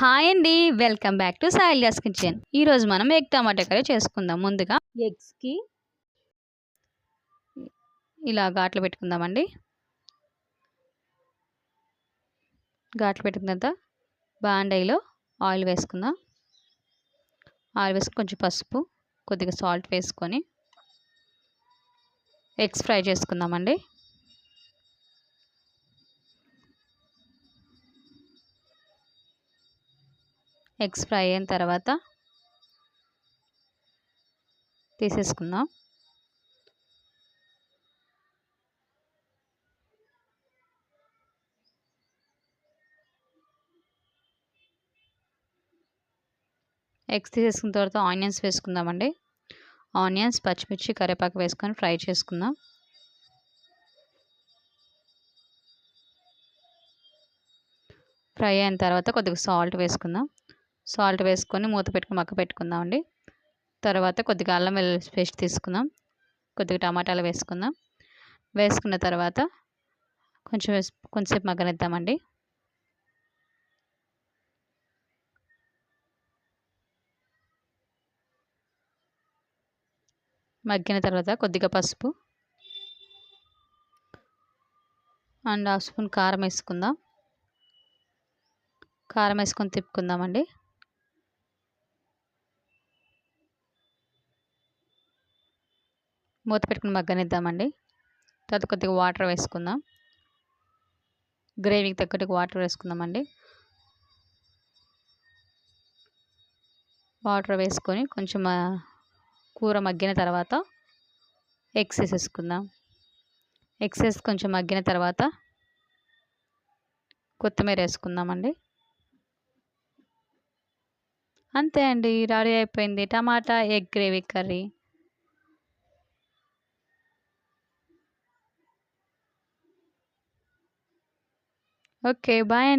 Hi అండి welcome back to Sailya's kitchen. ఈరోజు మనం ఎగ్ టమాటా కర్రీ చేసుకుందాం. ముందుగా ఎగ్స్కి ఇలా ఘాట్లు పెట్టుకుందామండి. ఘాట్లు పెట్టుకున్న తర్వాత బాండైలో ఆయిల్ వేసుకుందాం. ఆయిల్ వేసుకుని కొంచెం పసుపు కొద్దిగా సాల్ట్ వేసుకొని ఎగ్స్ ఫ్రై చేసుకుందామండి. ఎగ్స్ ఫ్రై అయిన తర్వాత తీసేసుకుందాం. ఎగ్స్ తీసేసుకున్న తర్వాత ఆనియన్స్ వేసుకుందామండి. ఆనియన్స్ పచ్చిమిర్చి కరివేపాకు వేసుకొని ఫ్రై చేసుకుందాం. ఫ్రై అయిన తర్వాత కొద్దిగా సాల్ట్ వేసుకుందాం. సాల్ట్ వేసుకొని మూత పెట్టుకుని మక్క పెట్టుకుందాం అండి తర్వాత కొద్దిగా అల్లం వెల్లుల్లి పేస్ట్ తీసుకుందాం. కొద్దిగా టమాటాలు వేసుకుందాం. వేసుకున్న తర్వాత కొంచెం కొంచెంసేపు మగ్గనిద్దామండి. మగ్గిన తర్వాత కొద్దిగా పసుపు. అండ్ హాఫ్ స్పూన్ కారం వేసుకుందాం. కారం వేసుకొని తిప్పుకుందామండి. మూత పెట్టుకుని మగ్గనిద్దామండి. తర్వాత కొద్దిగా వాటర్ వేసుకుందాం. గ్రేవీకి తగ్గట్టుగా వాటర్ వేసుకుందామండి. వాటర్ వేసుకొని కొంచెం కూర మగ్గిన తర్వాత ఎగ్స్ వేసేసుకుందాం. ఎగ్స్ వేసి కొంచెం మగ్గిన తర్వాత కొత్తిమీర వేసుకుందామండి. అంతే అండి. రెడీ అయిపోయింది tomato egg gravy curry. Okay, bye.